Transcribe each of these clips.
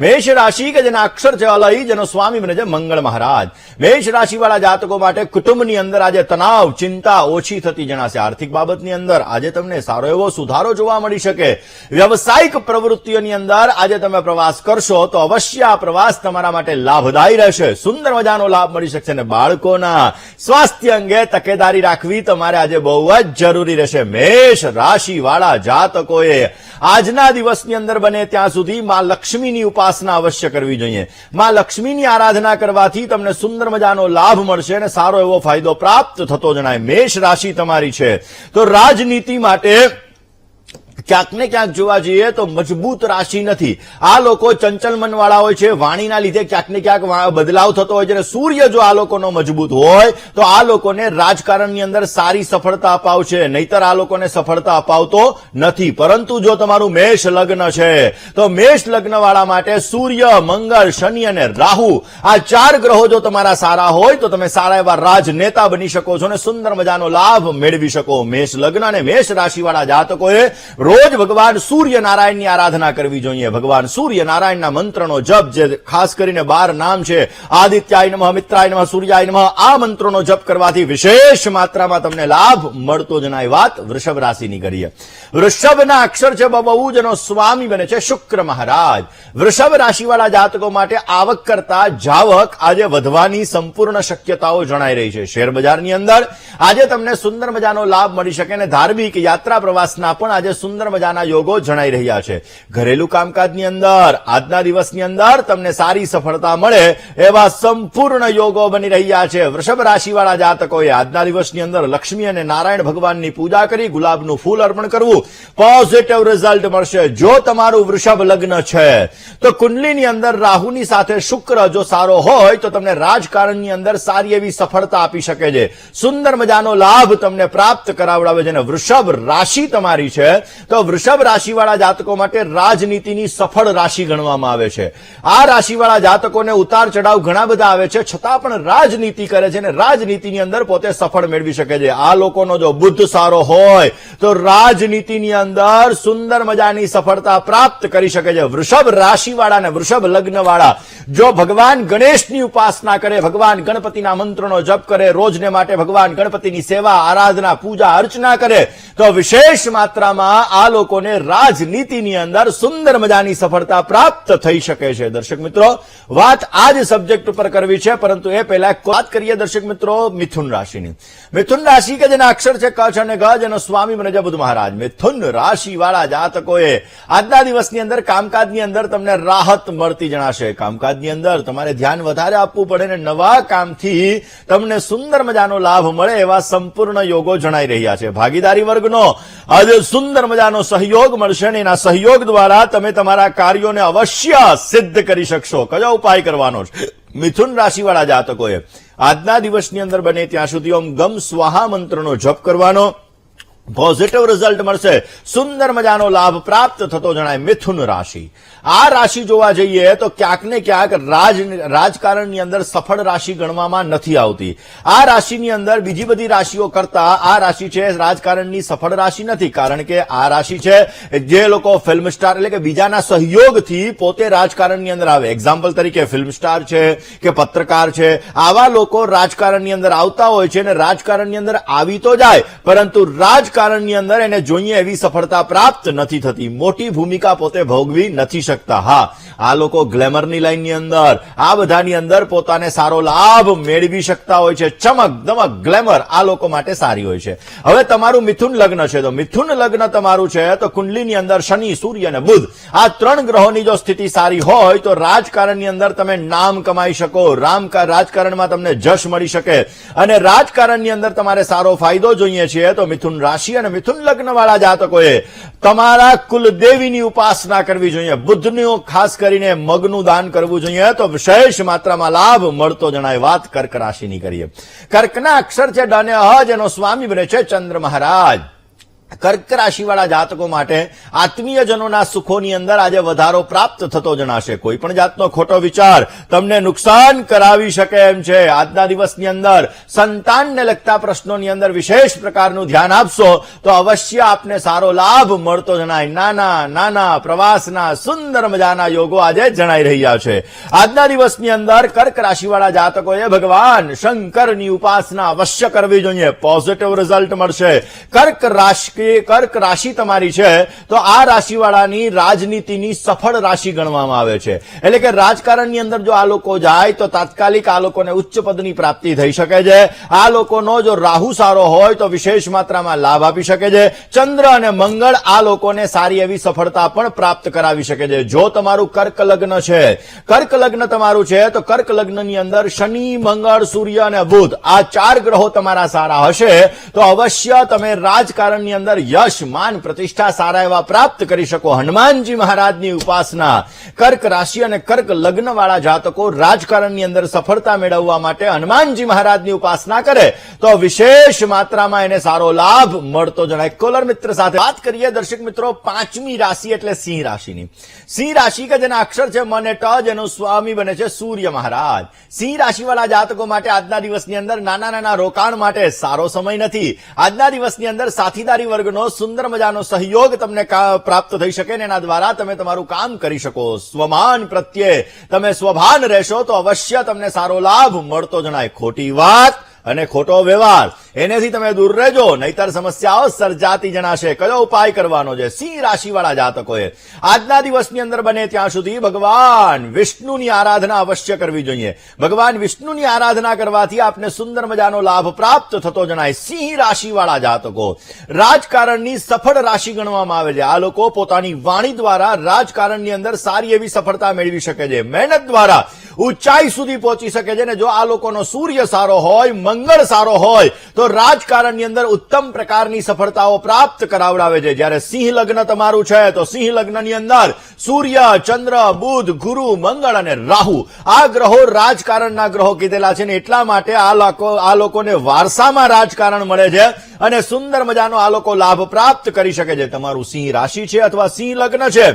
મેષ રાશિ કે જેના અક્ષર છે અલય જેનો સ્વામી બને છે મંગળ મહારાજ. મેષ રાશિવાળા જાતકો માટે કુટુંબની અંદર આજે તણાવ, ચિંતા ઓછી થતી જણાશે. આર્થિક બાબતની અંદર આજે તમને સારો એવો સુધારો જોવા મળી શકે. વ્યવસાયિક પ્રવૃત્તિઓની અંદર આજે તમે પ્રવાસ કરશો તો અવશ્ય આ પ્રવાસ તમારા માટે લાભદાયી રહેશે. સુંદર મજાનો લાભ મળી શકશે અને બાળકોના સ્વાસ્થ્ય અંગે તકેદારી રાખવી તમારે આજે બહુ જ જરૂરી રહેશે. મેષ રાશિવાળા જાતકોએ આજના દિવસની અંદર બને ત્યાં સુધી માં લક્ષ્મીની ઉપાસના અવશ્ય કરવી જોઈએ. માં લક્ષ્મીની આરાધના કરવાથી તમને સુંદર મજાનો લાભ મળશે અને સારો એવો ફાયદો પ્રાપ્ત થતો જણાય. મેષ રાશિ તમારી છે. તો રાજનીતિ માટે ક્યાંક ને ક્યાંક જોવા જઈએ તો મજબૂત રાશિ નથી. આ લોકો ચંચલ મનવાળા હોય છે, વાણીના લીધે ક્યાંક ને ક્યાંક બદલાવ થતો હોય છે અને સૂર્ય જો આ લોકોનો મજબૂત હોય, તો આ લોકોને રાજકારણની અંદર સારી સફળતા અપાવશે. નહીતર આ લોકોને સફળતા અપાવતો નથી. પરંતુ જો તમારું મેષ લગ્ન છે, તો મેષ લગ્નવાળા માટે સૂર્ય, મંગળ, શનિ અને રાહુ આ ચાર ગ્રહો જો તમારા સારા હોય, તો તમે સારા એવા રાજનેતા બની શકો છો અને સુંદર મજાનો લાભ મેળવી શકો. મેષ લગ્ન અને મેષ રાશિવાળા જાતકોએ રોજ ભગવાન સૂર્યનારાયણની આરાધના કરવી જોઈએ. ભગવાન સૂર્યનારાયણના મંત્રનો જપ જે ખાસ કરીને બાર નામ છે, આદિત્યાય નમઃ, મિત્રાય નમઃ, સૂર્યાય નમઃ, આ મંત્રોનો જપ કરવાથી વિશેષ માત્રામાં તમને લાભ મળતો જણાય વાત વૃષભ રાશિની કરીએ. વૃષભના અક્ષર છે બહુ જેનો સ્વામી બને છે શુક્ર મહારાજ. વૃષભ રાશિવાળા જાતકો માટે આવક કરતા જાવક આજે વધવાની સંપૂર્ણ શક્યતાઓ જણાઈ રહી છે. શેર બજારની અંદર આજે તમને સુંદર મજાનો લાભ મળી શકે અને ધાર્મિક યાત્રા પ્રવાસના પણ આજે સુંદર મજાના યોગો જણાઈ રહ્યા છે. ઘરેલું કામકાજની અંદર, આજના દિવસની અંદર તમને સારી સફળતા મળે એવા સંપૂર્ણ યોગો બની રહ્યા છે. વૃષભ રાશિવાળા જાતકોએ આજના દિવસની અંદર લક્ષ્મી અને નારાયણ ભગવાનની પૂજા કરી ગુલાબનું ફૂલ અર્પણ કરવું. પોઝિટિવ રિઝલ્ટ મળશે જો તમારું વૃષભ લગ્ન છે. તો કુંડલીની અંદર રાહુની સાથે શુક્ર જો સારો હોય તો તમને રાજકારણની અંદર સારી એવી સફળતા આપી શકે છે. સુંદર મજાનો લાભ તમને પ્રાપ્ત કરાવડાવે છે અને વૃષભ રાશિ તમારી છે તો વૃષભ રાશિવાળા જાતકો માટે રાજનીતિની સફળ રાશિ ગણવામાં આવે છે. આ રાશિવાળા જાતકોને ઉતાર ચઢાવ ઘણા બધા આવે છે, છતાં પણ રાજનીતિ કરે છે અને રાજનીતિની અંદર પોતે સફળ મેળવી શકે છે. આ લોકોનો જો બુદ્ધ સારો હોય, તો રાજનીતિની અંદર સુંદર મજાની સફળતા પ્રાપ્ત કરી શકે છે. વૃષભ રાશિવાળા અને વૃષભ લગ્નવાળા, જો ભગવાન ગણેશની ઉપાસના કરે, ભગવાન ગણપતિના મંત્રનો જપ કરે, રોજને માટે ભગવાન ગણપતિની સેવા, આરાધના, પૂજા, અર્ચના કરે, તો વિશેષ માત્રામાં આ લોકોને રાજનીતિની અંદર સુંદર મજાની સફળતા પ્રાપ્ત થઈ શકે છે. દર્શક મિત્રો, વાત આ જ સબ્જેક્ટ ઉપર કરવી છે, પરંતુ એ પહેલા વાત કરીએ દર્શક મિત્રો મિથુન રાશિની. મિથુન રાશિ કે જેના અક્ષર છે કચ્છ અને ગજ અને સ્વામી બને બુદ્ધ મહારાજ મિથુન રાશિ જાતકોએ આજના દિવસની અંદર કામકાજની અંદર તમને રાહત મળતી જણાશે. કામકાજની અંદર તમારે ધ્યાન વધારે આપવું પડે ને નવા કામથી તમને સુંદર મજાનો લાભ મળે એવા સંપૂર્ણ યોગો જણાઈ રહ્યા છે. ભાગીદારી વર્ગનો આજે સુંદર મજાનો સહયોગ મળશે અને એના સહયોગ દ્વારા તમે તમારા કાર્યોને અવશ્ય સિદ્ધ કરી શકશો. કયો ઉપાય કરવાનો છે? મિથુન રાશિવાળા જાતકોએ આજના દિવસની અંદર બને ત્યાં સુધી ઓમ ગમ સ્વાહા મંત્રનો જપ કરવાનો. પોઝિટિવ રિઝલ્ટ મળશે. સુંદર મજાનો લાભ પ્રાપ્ત થતો જણાય મિથુન રાશિ. આ રાશિ જોવા જઈએ તો ક્યાંક ક્યાંક રાજ રાજકારણની અંદર સફળ રાશિ ગણવામાં નથી આવતી. આ રાશિની અંદર બીજી બધી રાશિઓ કરતા આ રાશિ છે રાજકારણની સફળ રાશિ નથી. કારણ કે આ રાશિ છે જે લોકો ફિલ્મ સ્ટાર એટલે કે બીજાના સહયોગથી પોતે રાજકારણની અંદર આવે. એક્ઝામ્પલ તરીકે ફિલ્મ સ્ટાર છે કે પત્રકાર છે. આવા લોકો રાજકારણની અંદર આવતા હોય છે અને રાજકારણની અંદર આવી તો જાય. પરંતુ રાજકારણની અંદર એને જોઈએ એવી સફળતા પ્રાપ્ત નથી થતી. મોટી ભૂમિકા પોતે ભોગવી નથી શકતા. હા, આ લોકો ગ્લેમરની લાઈનની અંદર, આ બધાની અંદર પોતાને સારો લાભ મેળવી શકતા હોય છે. ચમક દમક ગ્લેમર આ લોકો માટે સારી હોય છે. હવે તમારું મિથુન લગ્ન છે. તો મિથુન લગ્ન તમારું છે તો કુંડલીની અંદર શનિ, સૂર્ય અને બુધ. આ ત્રણ ગ્રહોની જો સ્થિતિ સારી હોય તો રાજકારણની અંદર તમે નામ કમાઈ શકો. રામ રાજકારણમાં તમને જશ મળી શકે. અને રાજકારણની અંદર તમારે સારો ફાયદો જોઈએ છે તો મિથુન રાશિ અને મિથુન લગ્ન વાળા જાતકોએ તમારા કુલદેવીની ઉપાસના કરવી જોઈએ, બુદ્ધનું ખાસ કરીને મગનું દાન કરવું જોઈએ, તો વિશેષ માત્રામાં લાભ મળતો જણાય વાત કર્ક રાશિની કરીએ. કર્કના અક્ષર છે ડને હ જેનો સ્વામી બને છે ચંદ્ર મહારાજ. કર્ક રાશિવાળા જાતકો માટે આત્મીયજનોના સુખોની અંદર આજે વધારો પ્રાપ્ત થતો જણાશે. કોઈ પણ જાતનો ખોટો વિચાર તમને નુકસાન કરાવી શકે એમ છે. આજના દિવસની અંદર સંતાનને લગતા પ્રશ્નોની અંદર વિશેષ પ્રકારનું ધ્યાન આપશો તો અવશ્ય આપને સારો લાભ મળતો જણાય. નાના નાના, પ્રવાસના, સુંદર મજાના યોગો આજે જણાઈ રહ્યા છે. આજના દિવસની અંદર કર્ક રાશિવાળા જાતકોએ ભગવાન શંકરની ઉપાસના અવશ્ય કરવી જોઈએ. પોઝિટિવ રિઝલ્ટ મળશે. કર્ક રાશિ કર્ક રાશિ તમારી છે, તો આ રાશિવાળાની રાજનીતિની સફળ રાશિ ગણવામાં આવે છે. એટલે કે રાજકારણની અંદર જો આ લોકો જાય, તો તાત્કાલિક આ લોકોને ઉચ્ચ પદની પ્રાપ્તિ થઈ શકે છે. આ લોકોનો જો રાહુ સારો હોય, તો વિશેષ માત્રામાં લાભ આપી શકે છે. ચંદ્ર અને મંગળ આ લોકોને સારી એવી સફળતા પણ પ્રાપ્ત કરાવી શકે છે. જો તમારું કર્ક લગ્ન છે, કર્ક લગ્ન તમારું છે, તો કર્ક લગ્નની અંદર શનિ, મંગળ, સૂર્ય અને બુધ આ ચાર ગ્રહો તમારા સારા હશે. તો અવશ્ય તમે રાજકારણની અંદર યશ, માન, પ્રતિષ્ઠા સારા એવા પ્રાપ્ત કરી શકો. હનુમાનજી મહારાજની ઉપાસના કર્ક રાશિ અને કર્ક લગ્ન જાતકો રાજકારણની અંદર સફળતા મેળવવા માટે હનુમાનજી મહારાજની ઉપાસના કરે, તો વિશેષ માત્રામાં એને સારો લાભ મળતો જણાય. કોલર મિત્ર સાથે વાત કરીએ, દર્શક મિત્રો, પાંચમી રાશિ એટલે સિંહ રાશિની. સિંહ રાશિ કે જેના અક્ષર છે મને ટ જેનું સ્વામી બને છે સૂર્ય મહારાજ. સિંહ રાશિવાળા જાતકો માટે આજના દિવસની અંદર નાના નાના રોકાણ માટે સારો સમય નથી. આજના દિવસની અંદર સાથીદારી વર્ગનો સુંદર મજાનો સહયોગ તમને પ્રાપ્ત થઈ શકે ને એના દ્વારા તમે તમારું કામ કરી શકો. સ્વમાન પ્રત્યે તમે સ્વભાન રહેશો તો અવશ્ય તમને સારો લાભ મળતો જણાય. ખોટી વાત અને ખોટો વ્યવહાર. એનેથી તમે દૂર રહેજો, નહીતર સમસ્યાઓ સર્જાતી જણાશે. કયો ઉપાય કરવાનો છે? સિંહ રાશિવાળા જાતકોએ. આજના દિવસની અંદર બને ત્યાં સુધી ભગવાન વિષ્ણુની આરાધના અવશ્ય કરવી જોઈએ. ભગવાન વિષ્ણુની આરાધના કરવાથી આપને સુંદર મજાનો લાભ પ્રાપ્ત થતો જણાય. સિંહ રાશિવાળા જાતકો. રાજકારણની સફળ રાશિ ગણવામાં આવે છે. આ લોકો પોતાની વાણી દ્વારા રાજકારણની અંદર સારી એવી સફળતા મેળવી શકે છે. મહેનત દ્વારા ઊંચાઈ સુધી પહોંચી શકે છે ને જો આ લોકોનો સૂર્ય સારો હોય મંગળ સારો હોય, તો રાજકારણની અંદર ઉત્તમ પ્રકારની સફળતાઓ પ્રાપ્ત કરાવડાવે છે. જ્યારે સિંહ લગ્ન તમારું છે, તો સિંહ લગ્નની અંદર સૂર્ય, ચંદ્ર, બુધ, ગુરુ, મંગળ અને રાહુ આ ગ્રહો રાજકારણના ગ્રહો કીધેલા છે ને એટલા માટે આ લોકો આ લોકોને વારસામાં રાજકારણ મળે છે અને સુંદર મજાનો આ લોકો લાભ પ્રાપ્ત કરી શકે છે. તમારું સિંહ રાશિ છે અથવા સિંહ લગ્ન છે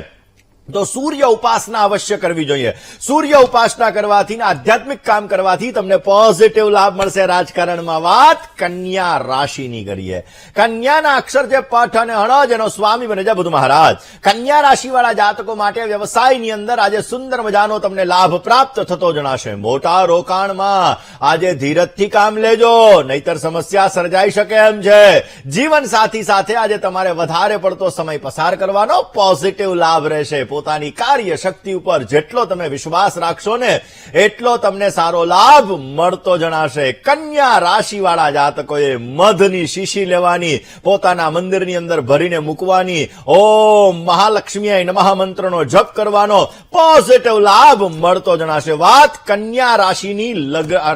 તો સૂર્ય ઉપાસના અવશ્ય કરવી જોઈએ. સૂર્ય ઉપાસના કરવાથી આધ્યાત્મિક કામ કરવાથી તમને પોઝિટિવ લાભ મળશે. રાજકારણમાં વાત કન્યા રાશિની કરીએ. કન્યાના અક્ષર જે પઠ અને હણજ એનો સ્વામી બને છે બુધ મહારાજ. કન્યા રાશિવાળા જાતકો માટે વ્યવસાયની અંદર આજે સુંદર મજાનો તમને લાભ પ્રાપ્ત થતો જણાશે. મોટા રોકાણમાં આજે ધીરજથી કામ લેજો, નહીતર સમસ્યા સર્જાઈ શકે એમ છે. જીવન સાથી સાથે આજે તમારે વધારે પડતો સમય પસાર કરવાનો પોઝિટિવ લાભ રહેશે. પોતાની કાર્ય શક્તિ ઉપર જેટલો તમે વિશ્વાસ રાખશો ને, એટલો તમને સારો લાભ મળતો જણાશે. કન્યા રાશિવાળા જાતકોએ મધની શીશી લેવાની, પોતાના મંદિરની અંદર ભરીને મૂકવાની, ઓમ મહાલક્ષ્મી નમઃ જપ કરવાનો પોઝિટિવ લાભ મળતો જણાશે. વાત કન્યા રાશિની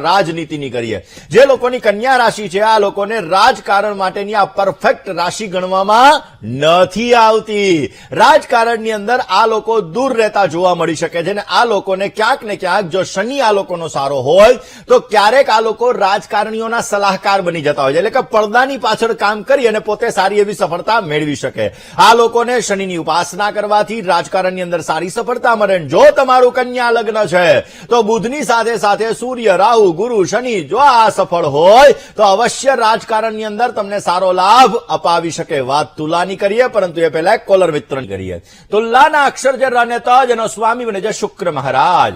રાજનીતિની કરીએ. જે લોકોની કન્યા રાશિ છે, આ લોકોને રાજકારણ માટેની આ પરફેક્ટ રાશિ ગણવામાં નથી આવતી. રાજકારણની અંદર આ લોકો દૂર રહેતા જોવા મળી શકે છે અને આ લોકોને ક્યાંક ને ક્યાંક જો શનિ આ લોકોનો સારો હોય, તો ક્યારેક આ લોકો રાજકારણીઓના સલાહકાર બની જતા હોય છે. એટલે કે પડદાની પાછળ કામ કરી અને પોતે સારી એવી સફળતા મેળવી શકે. આ લોકોને શનિની ઉપાસના કરવાથી રાજકારણની અંદર સારી સફળતા મળે જો તમારું કન્યા લગ્ન છે, તો બુધની સાથે સાથે સૂર્ય, રાહુ, ગુરુ, શનિ જો આ સફળ હોય, તો અવશ્ય રાજકારણની અંદર તમને સારો લાભ અપાવી શકે. વાત તુલાની કરીએ, પરંતુ એ પહેલા કોલર મિત્રની કરીએ. તુલાના અક્ષર નેતા જેનો સ્વામી બને છે શુક્ર મહારાજ.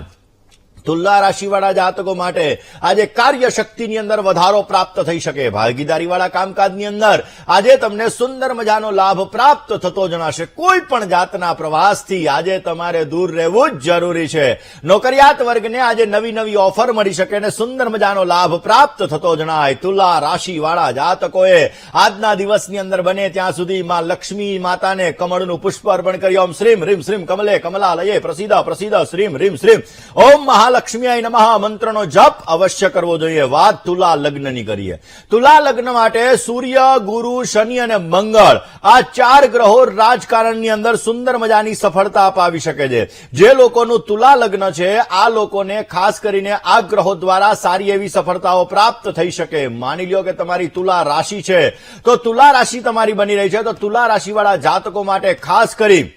તુલા રાશિવાળા જાતકો માટે આજે કાર્ય શક્તિની અંદર વધારો પ્રાપ્ત થઈ શકે. ભાગીદારીવાળા કામકાજની અંદર આજે તમને સુંદર મજાનો લાભ પ્રાપ્ત થતો જણાશે. કોઈ પણ જાતના પ્રવાસથી આજે તમારે દૂર રહેવું જ જરૂરી છે. નોકરિયાત વર્ગને આજે નવી નવી ઓફર મળી શકે અને સુંદર મજાનો લાભ પ્રાપ્ત થતો જણાય. તુલા રાશિવાળા જાતકોએ આજના દિવસની અંદર બને ત્યાં સુધી માં લક્ષ્મી માતાને કમળનું પુષ્પ અર્પણ કરી ઓમ શ્રીમ, રીમ શ્રીમ, કમલે, કમલાલયે પ્રસિદ્ધ પ્રસિદ્ધ, શ્રીમ, રીમ શ્રીમ. ઓમ મહા મહાલક્ષ્મી નમઃ મંત્રનો જપ અવશ્ય કરવો જોઈએ. વાત તુલા લગ્નની કરીએ. તુલા લગ્ન માટે સૂર્ય, ગુરુ, શનિ અને મંગળ આ ચાર ગ્રહો રાજકારણની અંદર સુંદર મજાની સફળતા અપાવી શકે છે. જે લોકોનું તુલા લગ્ન છે, આ લોકોને ખાસ કરીને આ ગ્રહો દ્વારા સારી એવી સફળતાઓ પ્રાપ્ત થઈ શકે. માની લ્યો કે તમારી તુલા રાશિ છે. તો તુલા રાશિ તમારી બની રહી છે. તો તુલા રાશિવાળા જાતકો માટે ખાસ કરી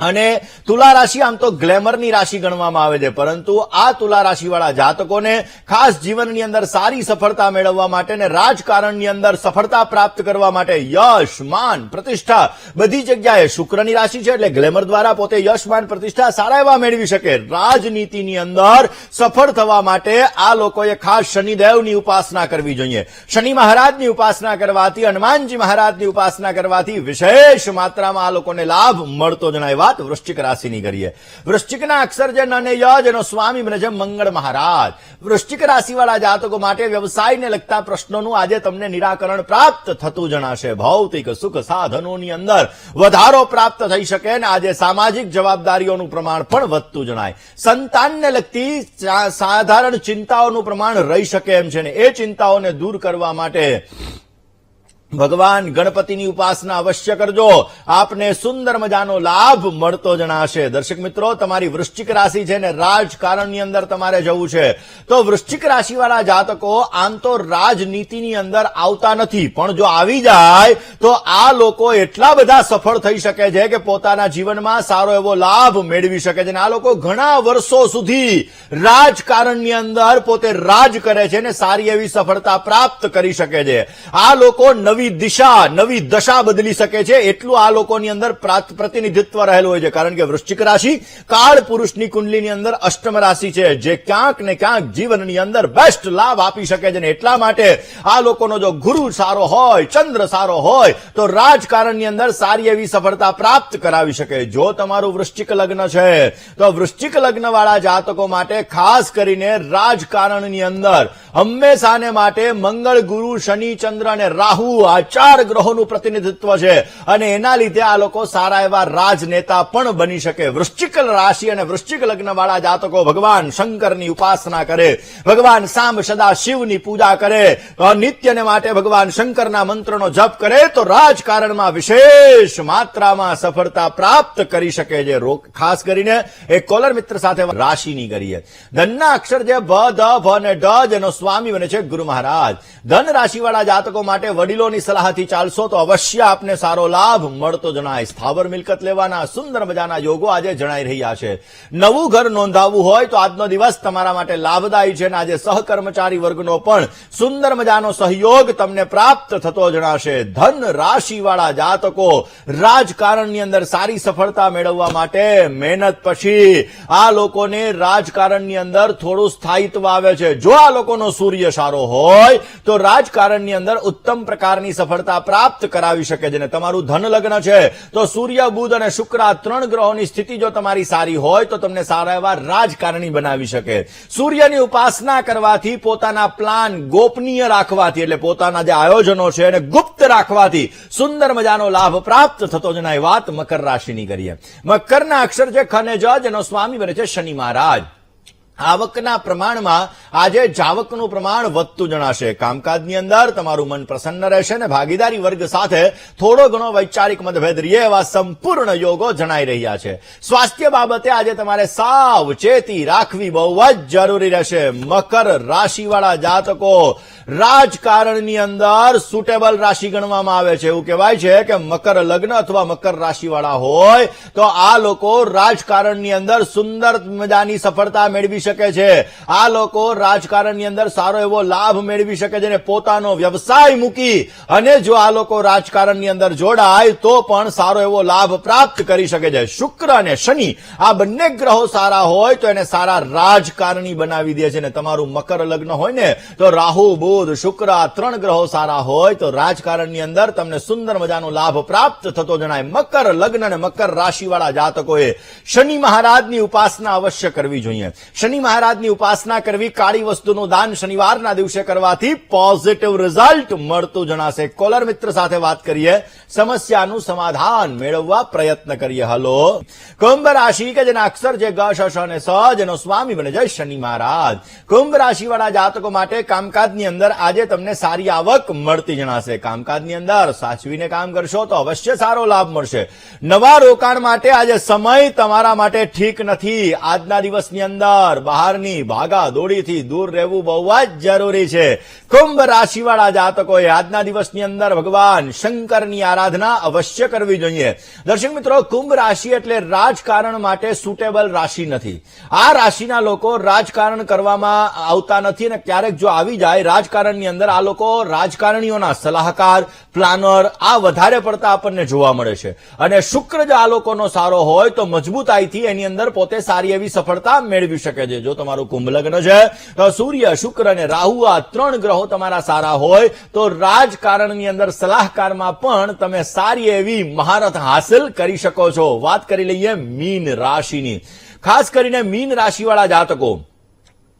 અને તુલા રાશિ આમ તો ગ્લેમરની રાશિ ગણવામાં આવે છે, પરંતુ આ તુલા રાશિવાળા જાતકોને ખાસ જીવનની અંદર સારી સફળતા મેળવવા માટે અને રાજકારણની અંદર સફળતા પ્રાપ્ત કરવા માટે યશ, માન, પ્રતિષ્ઠા બધી જગ્યાએ શુક્રની રાશિ છે એટલે ગ્લેમર દ્વારા પોતે યશ, માન, પ્રતિષ્ઠા સારા એવા મેળવી શકે. રાજનીતિની અંદર સફળ થવા માટે આ લોકોએ ખાસ શનિદેવની ઉપાસના કરવી જોઈએ. શનિ મહારાજની ઉપાસના કરવાથી, હનુમાનજી મહારાજની ઉપાસના કરવાથી વિશેષ માત્રામાં આ લોકોને લાભ મળતો જણાય. વાત વૃશ્ચિક રાશિની કરીએ. વૃશ્ચિકના અક્ષર જે નને યજ એનો સ્વામી બ્રજ મંગળ મહારાજ. વૃશ્ચિક રાશિવાળા જાતકો માટે વ્યવસાયને લગતા પ્રશ્નોનું આજે તમને નિરાકરણ પ્રાપ્ત થતું જણાશે. ભૌતિક સુખ સાધનોની અંદર વધારો પ્રાપ્ત થઈ શકે અને આજે સામાજિક જવાબદારીઓનું પ્રમાણ પણ વધતું જણાય. સંતાનને લગતી સાધારણ ચિંતાઓનું પ્રમાણ રહી શકે એમ છે ને એ ચિંતાઓને દૂર કરવા માટે ભગવાન ગણપતિની ઉપાસના અવશ્ય કરજો. આપને સુંદર મજાનો લાભ મળતો જણાશે. દર્શક મિત્રો, તમારી વૃશ્ચિક રાશિ છે ને રાજકારણની અંદર તમારે જવું છે. તો વૃશ્ચિક રાશિવાળા જાતકો આમ તો રાજનીતિની અંદર આવતા નથી. પણ જો આવી જાય, તો આ લોકો એટલા બધા સફળ થઈ શકે છે કે પોતાના જીવનમાં સારો એવો લાભ મેળવી શકે છે. અને આ લોકો ઘણા વર્ષો સુધી રાજકારણની અંદર પોતે રાજ કરે છે ને સારી એવી સફળતા પ્રાપ્ત કરી શકે છે. આ લોકો નવી દિશા, નવી દશા બદલી શકે છે. એટલું આ લોકોની અંદર પ્રતિનિધિત્વ રહેલું હોય છે. કારણ કે વૃશ્ચિક રાશિ કાળ પુરુષની કુંડલીની અંદર અષ્ટમ રાશિ છે, જે ક્યાંક ને ક્યાંક જીવનની અંદર બેસ્ટ લાભ આપી શકે છે એટલા માટે આ લોકોનો જો ગુરુ સારો હોય, ચંદ્ર સારો હોય, તો રાજકારણની અંદર સારી એવી સફળતા પ્રાપ્ત કરાવી શકે. જો તમારું વૃશ્ચિક લગ્ન છે, તો વૃશ્ચિક લગ્ન વાળા જાતકો માટે ખાસ કરીને રાજકારણની અંદર હંમેશાને માટે મંગળ ગુરુ, શનિ, ચંદ્ર અને રાહુ આ ચાર ગ્રહોનું પ્રતિનિધિત્વ છે. અને એના લીધે આ લોકો સારા એવા રાજનેતા પણ બની શકે. વૃશ્ચિક રાશિ અને વૃશ્ચિક લગ્નવાળા જાતકો ભગવાન શંકરની ઉપાસના કરે. ભગવાન સામ સદા શિવની પૂજા કરે. નિત્યને માટે ભગવાન શંકરના મંત્રનો જપ કરે તો રાજકારણમાં વિશેષ માત્રામાં સફળતા પ્રાપ્ત કરી શકે છે. ખાસ કરીને એક કોલર મિત્ર સાથે રાશિની કરીએ. ધનના અક્ષર જે ભ ધ ભ અને ડ, જેનો સ્વામી બને છે ગુરુ મહારાજ. ધન રાશિવાળા જાતકો માટે વડીલોની સલાહથી ચાલશો તો અવશ્ય આપને સારો લાભ મળતો જણાય. સ્થાવર મિલકત લેવાના સુંદર મજાના યોગો આજે જણાઈ રહ્યા છે. નવું ઘર નોંધાવવું હોય તો આજનો દિવસ તમારા માટે લાભદાયી છે અને આજે સહકર્મચારી વર્ગનો પણ સુંદર મજાનો સહયોગ તમને પ્રાપ્ત થતો જણાશે. ધન રાશિવાળા જાતકો રાજકારણની અંદર સારી સફળતા મેળવવા માટે મહેનત પછી આ લોકોને રાજકારણની અંદર થોડું સ્થાયિત્વ આવે છે. જો આ લોકોનો સૂર્ય સારો હોય તો રાજકારણની અંદર ઉત્તમ પ્રકારની સફળતા પ્રાપ્ત કરાવી શકે છે તમારું ધન લગ્ન છે, તો સૂર્ય, બુધ અને શુક્ર આ ત્રણ ગ્રહોની સ્થિતિ જો તમારી સારી હોય, તો તમને સારા એવા રાજકારણી બનાવી શકે. સૂર્યની ઉપાસના કરવાથી પોતાના પ્લાન ગોપનીય રાખવાથી, એટલે પોતાના જે આયોજનો છે એને ગુપ્ત રાખવાથી સુંદર મજાનો લાભ પ્રાપ્ત થતો જણાય વાત મકર રાશિની કરીએ. મકરના અક્ષર છે ખનેજ, જેનો સ્વામી બને છે શનિ મહારાજ. આવકના પ્રમાણમાં આજે જાવકનું પ્રમાણ વધતું જણાશે. કામકાજની અંદર તમારું મન પ્રસન્ન રહેશે અને ભાગીદારી વર્ગ સાથે થોડો ઘણો વૈચારિક મતભેદ રહે એવા સંપૂર્ણ યોગો જણાઈ રહ્યા છે. સ્વાસ્થ્ય બાબતે આજે તમારે સાવચેતી રાખવી બહુ જ જરૂરી રહેશે. મકર રાશિવાળા જાતકો રાજકારણની અંદર સુટેબલ રાશિ ગણવામાં આવે છે. એવું કહેવાય છે કે મકર લગ્ન અથવા મકર રાશિવાળા હોય તો આ લોકો રાજકારણની અંદર સુંદર મજાની સફળતા મેળવી શકે છે. આ લોકો રાજકારણની અંદર સારો એવો લાભ મેળવી શકે છે અને પોતાનો વ્યવસાય મૂકી અને જો આ લોકો રાજકારણની અંદર જોડાય તો પણ સારો એવો લાભ પ્રાપ્ત કરી શકે છે. શુક્ર અને શનિ આ બંને ગ્રહો સારા હોય તો એને સારા રાજકારણી બનાવી દે છે ને તમારું મકર લગ્ન હોય ને તો રાહુ, બુધ, શુક્ર આ ત્રણ ગ્રહો સારા હોય તો રાજકારણની અંદર તમને સુંદર મજાનો લાભ પ્રાપ્ત થતો જણાય. મકર લગ્ન અને મકર રાશિવાળા જાતકોએ શનિ મહારાજની ઉપાસના અવશ્ય કરવી જોઈએ. શનિ શનિ મહારાજની ઉપાસના કરવી, કાળી વસ્તુનું દાન શનિવારના દિવસે કરવાથી પોઝિટિવ રિઝલ્ટ મળતું જણાશે. કોલર મિત્ર સાથે વાત કરીએ. સમસ્યાનું સમાધાન મેળવવા પ્રયત્ન કરીએ. હલો. કુંભ રાશિ કે જેના અક્ષર છે ગ શ અને સ, જેનો સ્વામી બને છે શનિ મહારાજ. કુંભ રાશિવાળા જાતકો માટે કામકાજની અંદર આજે તમને સારી આવક મળતી જણાશે. કામકાજની અંદર સાચવીને કામ કરશો તો અવશ્ય સારો લાભ મળશે. નવા રોકાણ માટે આજે સમય તમારા માટે ઠીક નથી. આજના દિવસની અંદર બહારની ભાગા દોડીથી દૂર રહેવું બહુ જ જરૂરી છે. કુંભ રાશિવાળા જાતકોએ આજના દિવસની અંદર ભગવાન શંકરની આરાધના અવશ્ય કરવી જોઈએ. દર્શક મિત્રો, કુંભ રાશિ એટલે રાજકારણ માટે સુટેબલ રાશિ નથી. આ રાશિના લોકો રાજકારણ કરવામાં આવતા નથી અને ક્યારેક જો આવી જાય રાજકારણની અંદર આ લોકો રાજકારણીઓના સલાહકાર, પ્લાનર, આ વધારે પડતા આપણને જોવા મળે છે. અને શુક્ર જો આ લોકોનો સારો હોય તો મજબૂતાઈથી એની અંદર પોતે સારી એવી સફળતા મેળવી શકે છે. જો તમારું કુંભ છે, તો સૂર્ય, શુક્ર અને રાહુ આ ત્રણ ગ્રહો તમારા સારા હોય, તો રાજકારણની અંદર સલાહકારમાં પણ તમે સારી એવી મહારત હાંસલ કરી શકો છો. વાત કરી લઈએ મીન રાશિની. ખાસ કરીને મીન રાશિવાળા જાતકો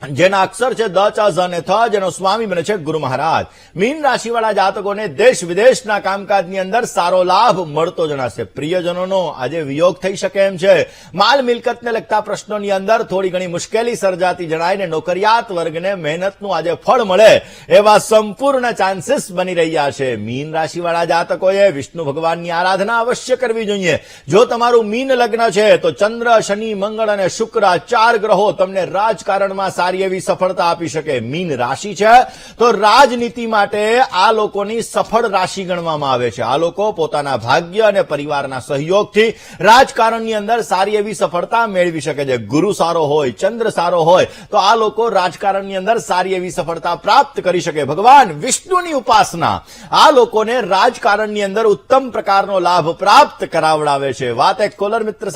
જેના અક્ષર છે દ, ચ, ઝ થ, જેનો સ્વામી બને છે ગુરુ મહારાજ. મીન રાશિવાળા જાતકોને દેશ વિદેશના કામકાજની અંદર સારો લાભ મળતો જણાશે. પ્રિયજનોનો આજે વિયોગ થઈ શકે એમ છે. માલ મિલકતને લગતા પ્રશ્નોની અંદર થોડી ઘણી મુશ્કેલી સર્જાતી જણાય ને નોકરિયાત વર્ગને મહેનતનું આજે ફળ મળે એવા સંપૂર્ણ ચાન્સીસ બની રહ્યા છે. મીન રાશિવાળા જાતકોએ વિષ્ણુ ભગવાનની આરાધના અવશ્ય કરવી જોઈએ. જો તમારું મીન લગ્ન છે, તો ચંદ્ર, શનિ, મંગળ અને શુક્ર ચાર ગ્રહો તમને રાજકારણમાં સારી એવી સફળતા આપી શકે. મીન રાશિ છે. તો રાજનીતિ માટે આ લોકોની સફળ રાશિ ગણવામાં આવે છે. આ લોકો પોતાના ભાગ્ય અને પરિવારના સહયોગથી રાજકારણની અંદર સારી એવી સફળતા મેળવી શકે છે. ગુરુ સારો હોય, ચંદ્ર સારો હોય, તો આ લોકો રાજકારણની અંદર સારી એવી સફળતા પ્રાપ્ત કરી શકે. ભગવાન વિષ્ણુની ઉપાસના આ લોકોને રાજકારણની અંદર ઉત્તમ પ્રકારનો લાભ પ્રાપ્ત કરાવડાવે છે. વાત એક કોલર મિત્ર